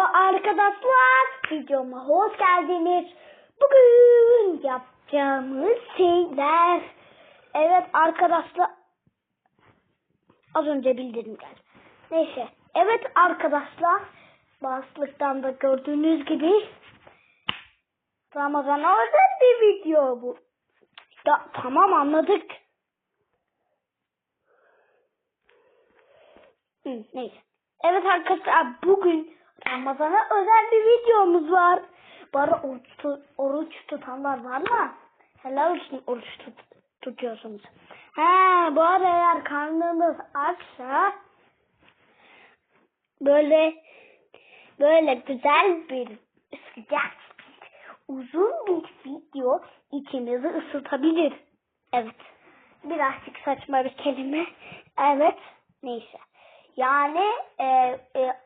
Merhaba arkadaşlar. Videoma hoş geldiniz. Bugün yapacağımız şeyler. Evet arkadaşlar. Az önce bildirim geldi. Neyse. Evet arkadaşlar. Başlıktan da gördüğünüz gibi Ramazan'a özel bir video bu. Ya, tamam anladık. Hı, neyse. Evet arkadaşlar bugün Ramazan'a özel bir videomuz var. Bana oruç, tut- oruç tutanlar var mı? Helal olsun oruç tut, tutuyorsunuz. He bu arada eğer karnınız açsa böyle böyle güzel bir sıcak uzun bir video içinizi ısıtabilir. Evet. Birazcık saçma bir kelime. Evet. Neyse. Yani e, e,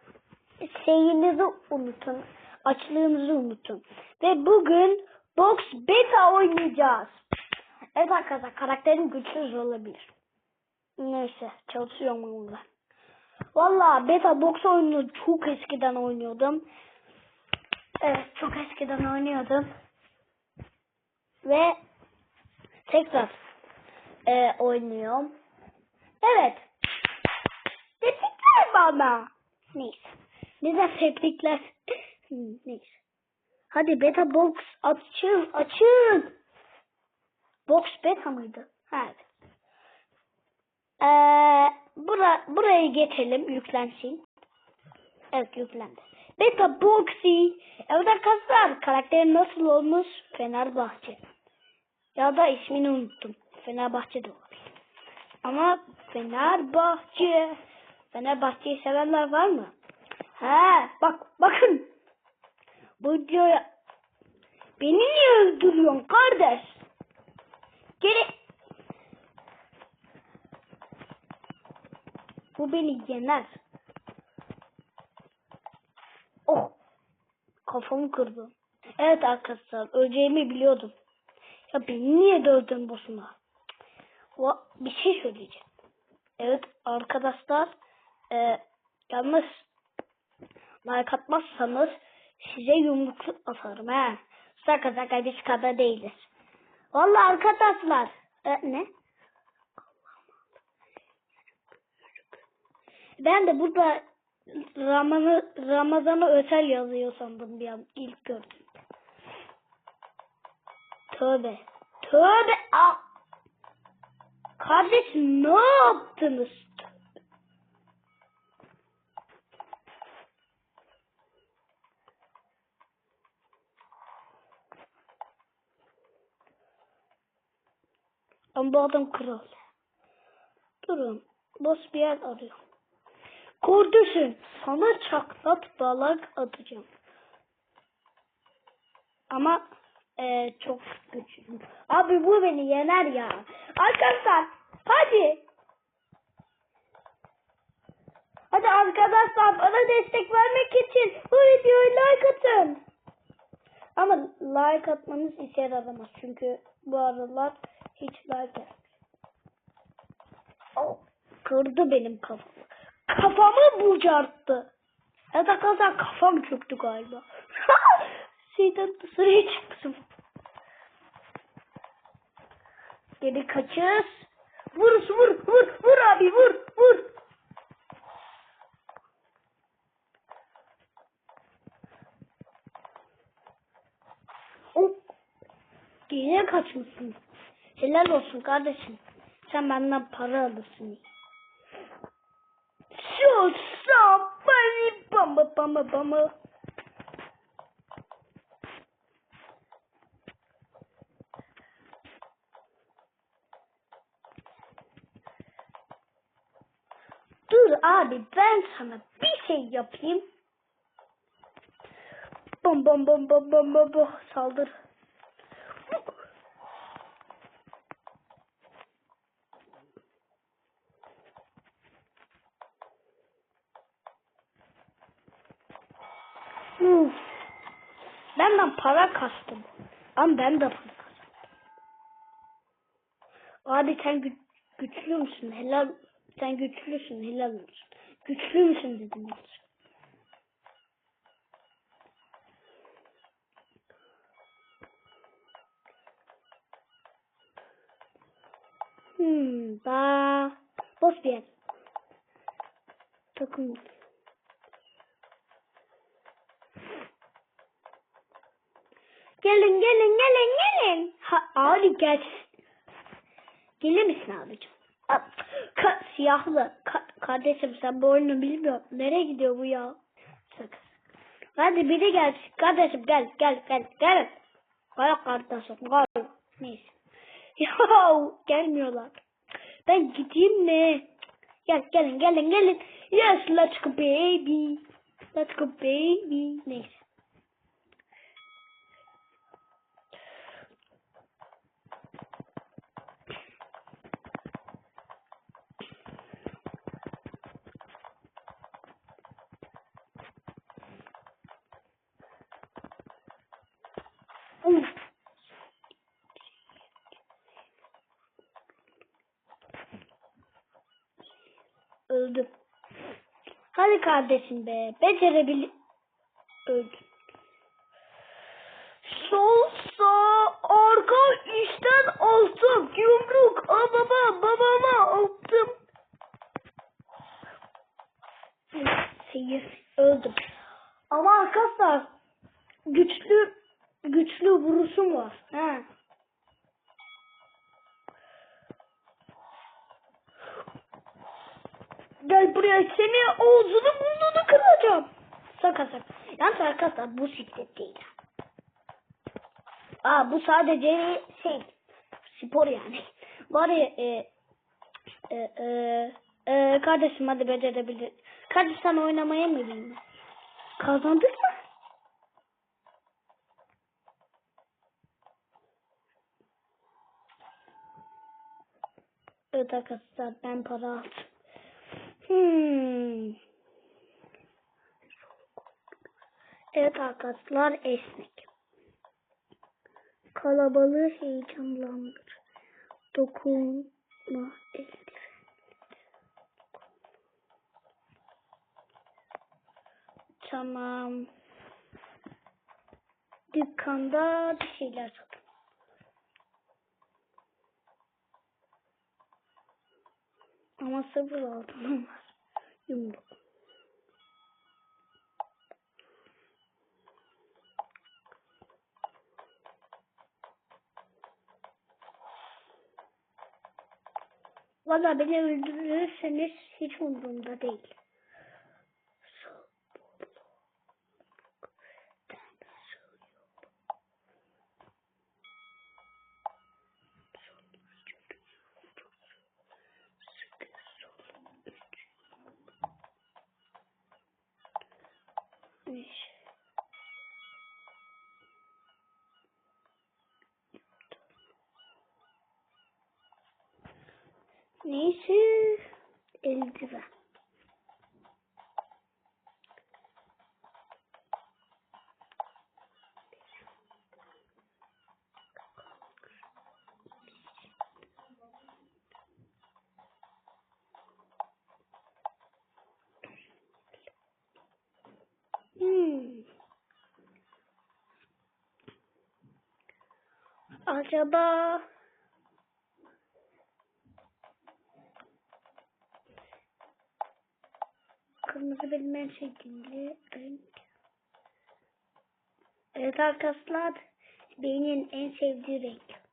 şeyinizi unutun. Açlığınızı unutun. Ve bugün Box Beta oynayacağız. Evet arkadaşlar karakterim güçsüz olabilir. Neyse çalışıyorum onunla. Valla Beta Box oyununu çok eskiden oynuyordum. Evet çok eskiden oynuyordum. Ve tekrar e, oynuyorum. Evet. Tebrikler bana. Neyse. Neden tebrikler? Neyse. Hadi beta box açın açın. Box beta mıydı? Ha, evet. Ee, bura, buraya geçelim yüklensin. Evet yüklendi. Beta Boxy. Evet arkadaşlar karakterim nasıl olmuş? Fenerbahçe. Ya da ismini unuttum. Fenerbahçe de olabilir. Ama Fenerbahçe. Fenerbahçe'yi sevenler var mı? He bak bakın. Bu videoya beni niye öldürüyorsun kardeş? Geri Bu beni yener. Oh. Kafamı kırdı. Evet arkadaşlar öleceğimi biliyordum. Ya beni niye dövdün boşuna? Bir şey söyleyeceğim. Evet arkadaşlar e, yalnız like atmazsanız size yumruk atarım he. Şaka şaka biz kadar değiliz. Vallahi arkadaşlar e, ne? Ben de burada Ramazan'ı Ramazan'ı özel yazıyor sandım bir an ilk gördüm. Tövbe. Tövbe. Aa. Kardeşim ne yaptınız? Ama bu adam kral. Durun. Boss bir yer arıyor. Kardeşim sana çaklat balık atacağım. Ama e, çok güçlü. Abi bu beni yener ya. Arkadaşlar hadi. Hadi arkadaşlar bana destek vermek için bu videoyu like atın. Ama like atmanız işe yaramaz. Çünkü bu aralar hiç gelmiyor. Oh, kırdı benim kafamı. Kafamı bucarttı. Evet arkadaşlar kafam çöktü galiba. Şeyden dışarıya çıktım. Geri kaçız. Vur vur vur vur abi vur vur. Oh. Geriye kaçmışsın. Helal olsun kardeşim. Sen benden para alırsın. Şu sabani bamba bamba bamba. Dur abi ben sana bir şey yapayım. Bom bom bom bom bom bom bom saldır. Uf. Benden para kastım. Ama ben de para kazandım. Abi sen gü güçlü müsün? Helal. Sen güçlüsün. Helal olsun. Güçlü müsün dedim. Hmm, ba boş bir yer. Takım. Gelin gelin gelin gelin. Ha, abi gel. Gelir misin abicim? Aa, Ka siyahlı. Ka kardeşim sen bu oyunu bilmiyorsun. Nereye gidiyor bu ya? Sakın. Hadi biri gel. Kardeşim gel gel gel gel. Gel kardeşim gel. Neyse. Ya gelmiyorlar. Ben gideyim mi? Gel gelin gelin gelin. Yes let's go baby. Let's go baby. Neyse. Uf. Öldüm. Hadi kardeşim be. Becerebil... Öldüm. Sol sağ arka üstten altım yumruk babama babama attım. Seyir öldüm. Ama arkadaşlar güçlü güçlü vuruşum var. He. Gel buraya seni ağzını burnunu kıracağım. Saka saka. Yalnız arkadaşlar bu siklet değil. Aa bu sadece şey spor yani. Ya e, e, e, e, kardeşim hadi becerebilir. Kardeş sen oynamaya mı bilmiyorsun? Kazandık mı? Evet arkadaşlar ben para aldım. Hmm. Evet arkadaşlar esnek. Kalabalığı heyecanlandır. Dokunma eldiven. Tamam. Dükkanda bir şeyler satın. Ama sıfır altınım var. Yumruk. Valla beni öldürürseniz hiç umurumda değil. Neyse. Neyse. Eldiven. Hmm. Acaba kırmızı benim en sevdiğim renk. Evet arkadaşlar benim en sevdiği renk.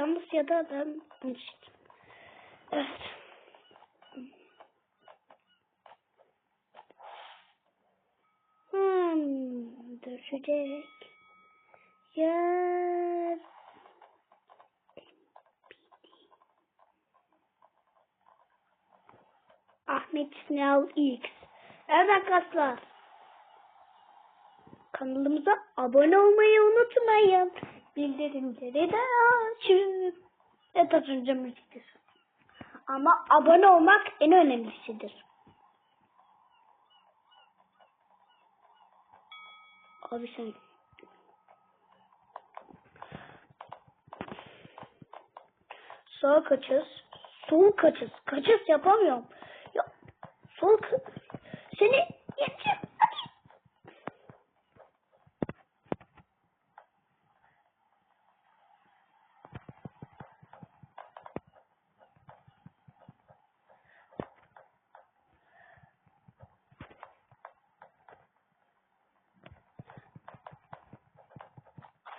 Yalnız ya da ben bunu seçtim. Evet. Hmm, düşecek. Yer. Ahmet Snell X. Evet arkadaşlar. Kanalımıza abone olmayı unutmayın. Bildirimleri de açın. Evet az önce müziktir. Ama abone olmak en önemlisidir. Abi sen Sağa kaçacağız. Sol kaçış. Kaçış yapamıyorum. Ya sol seni yetişim. Hadi.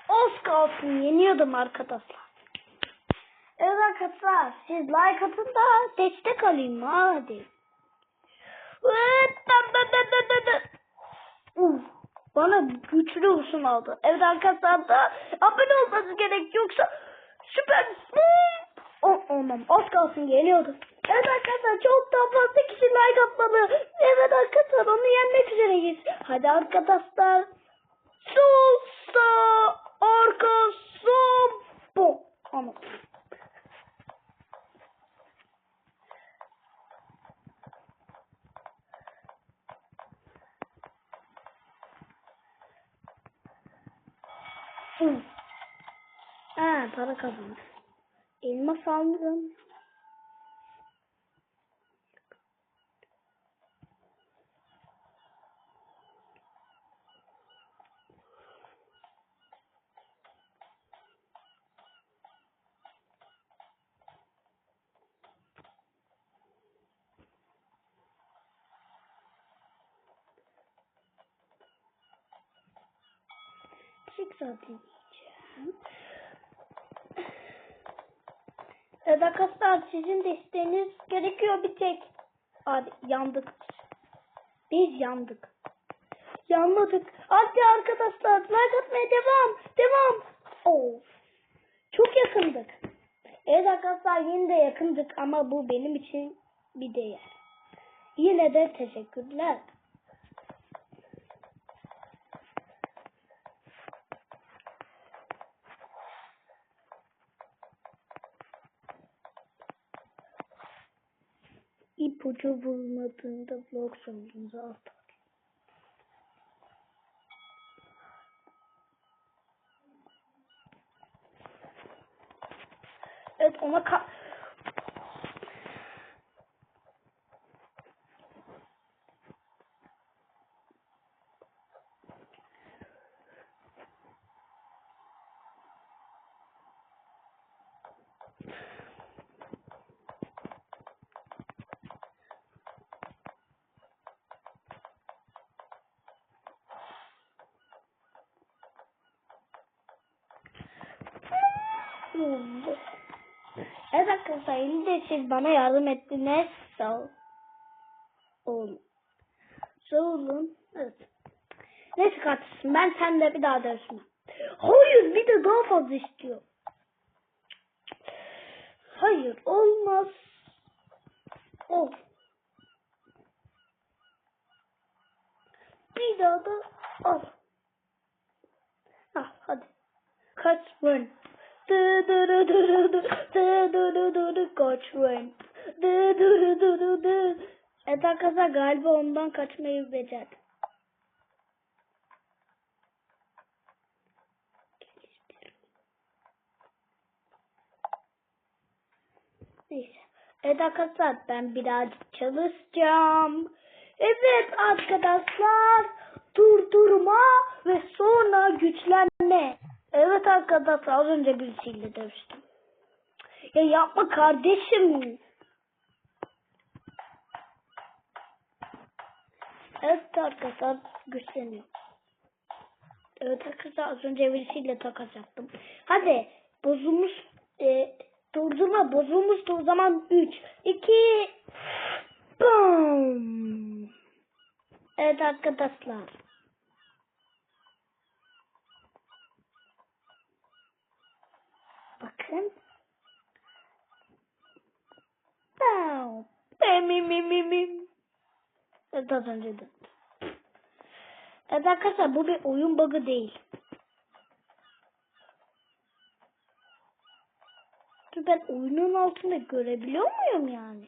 Az yeniyordum arkadaşlar. Evet arkadaşlar siz like atın da destek alayım hadi. Uf, bana güçlü usun aldı. Evet arkadaşlar da abone olması gerek yoksa süper olmam az kalsın geliyordu. Evet arkadaşlar çok daha fazla kişi like atmalı. Evet arkadaşlar onu yenmek üzereyiz. Hadi arkadaşlar. Sol sağ Zombo. Tamam. Ha, para kazanır. Elma sandım. Yiyeceğim. Evet arkadaşlar sizin desteğiniz gerekiyor bir tek. Abi yandık. Biz yandık. Yanmadık. Hadi arkadaşlar like atmaya devam. Devam. Of. Çok yakındık. Evet arkadaşlar yine de yakındık ama bu benim için bir değer. Yine de teşekkürler. İpucu bulmadığında vlog sonucunuzu atar. Evet ona ka Evet arkadaşlar yine de siz bana yardım ettiniz. Sağ ol. olun. Sağ olun. Evet. Neyse kardeşim ben seninle bir daha dövüşmem. Hayır bir de daha fazla istiyor. Hayır olmaz. Ol. Bir daha da al. Ah hadi. Kaç run. Dı dı. Dı dı dı dı arkadaşlar galiba ondan kaçmayı becerdim. Neyse. Evet ben birazcık çalışacağım. Evet arkadaşlar durdurma ve sonra güçlenme. Evet arkadaşlar az önce birisiyle dövüştüm. Ya yapma kardeşim. Evet arkadaşlar güçleniyor. Evet arkadaşlar az önce birisiyle takas yaptım. Hadi bozulmuş e, durdurma bozulmuştu o zaman 3 2 Bum. Evet arkadaşlar. Bakın. Pow. Mi mi mi mi. Evet az önce de. Evet arkadaşlar bu bir oyun bug'ı değil. Dur ben oyunun altında görebiliyor muyum yani?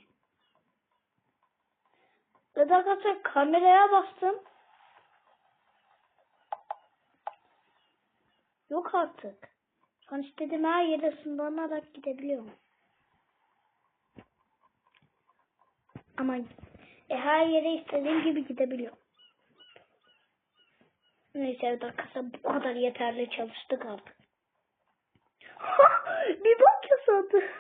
Evet arkadaşlar kameraya bastım. Yok artık. An istediğim her yere sınırlanarak gidebiliyorum. Ama e, her yere istediğim gibi gidebiliyorum. Neyse arkadaşlar bu kadar yeterli çalıştık artık. bir bak yasadı.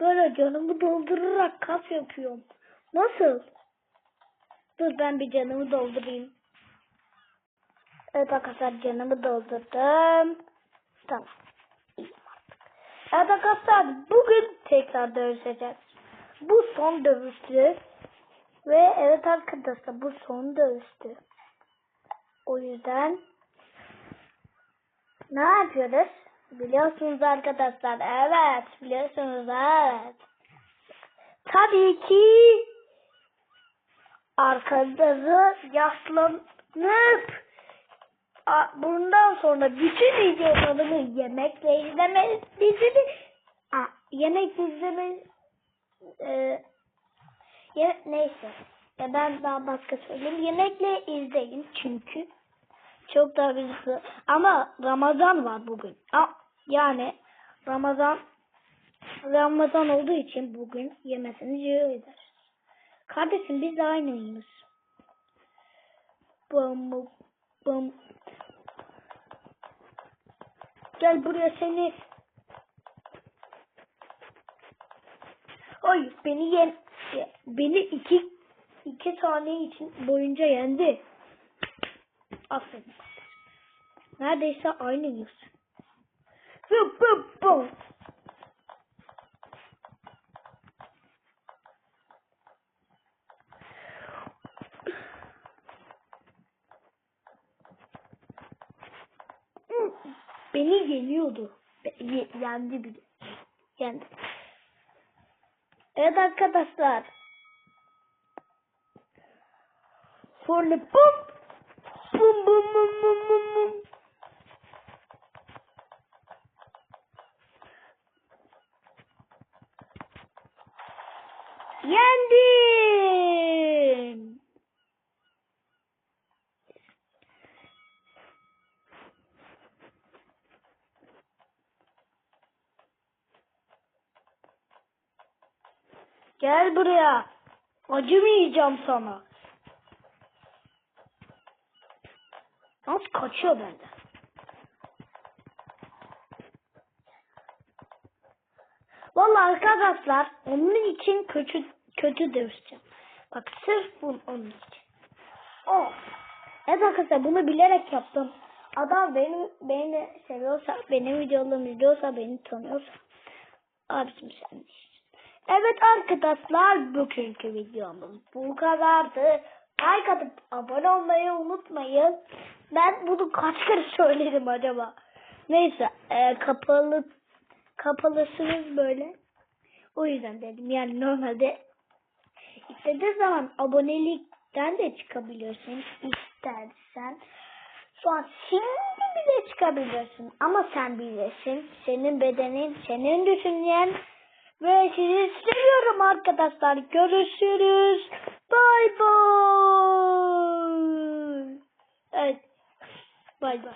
Böyle canımı doldurarak kas yapıyorum. Nasıl? Dur ben bir canımı doldurayım. Evet arkadaşlar canımı doldurdum. Tamam. Evet arkadaşlar bugün tekrar dövüşeceğiz. Bu son dövüştü. Ve evet arkadaşlar bu son dövüştü. O yüzden ne yapıyoruz? Biliyorsunuz arkadaşlar. Evet. Biliyorsunuz evet. Tabii ki arkanızı yaslanıp bundan sonra bütün videolarımı yemekle izlemenizi Aa, yemek izleme e, neyse ya ben daha başka söyleyeyim yemekle izleyin çünkü çok daha güzel ama Ramazan var bugün A, yani Ramazan Ramazan olduğu için bugün yemesini cihaz. Kardeşim biz de aynıyız. Bum bum. Gel buraya seni. Ay beni yen beni iki iki saniye için boyunca yendi. Aferin. Neredeyse aynıyız. Bum bum bum. Beni yeniyordu. Ye- yendi bile. Yendi. Evet arkadaşlar. Sonra bum. Bum bum bum bum bum bum. Yendim. Gel buraya. Acımayacağım sana. Nasıl kaçıyor benden? Vallahi arkadaşlar onun için kötü kötü dövüşeceğim. Bak sırf bu onun için. Oh. Evet arkadaşlar bunu bilerek yaptım. Adam beni beni seviyorsa, benim videolarımı izliyorsa, beni tanıyorsa abicim sen de işte. Evet arkadaşlar bugünkü videomuz bu kadardı. Like atıp abone olmayı unutmayın. Ben bunu kaç kere söyledim acaba? Neyse e, kapalı kapalısınız böyle. O yüzden dedim yani normalde istediğin zaman abonelikten de çıkabiliyorsun istersen. Şu an şimdi bile çıkabilirsin ama sen bilirsin. Senin bedenin, senin düşüncen ve sizi seviyorum arkadaşlar. Görüşürüz. Bay bay. Evet. Bay bay.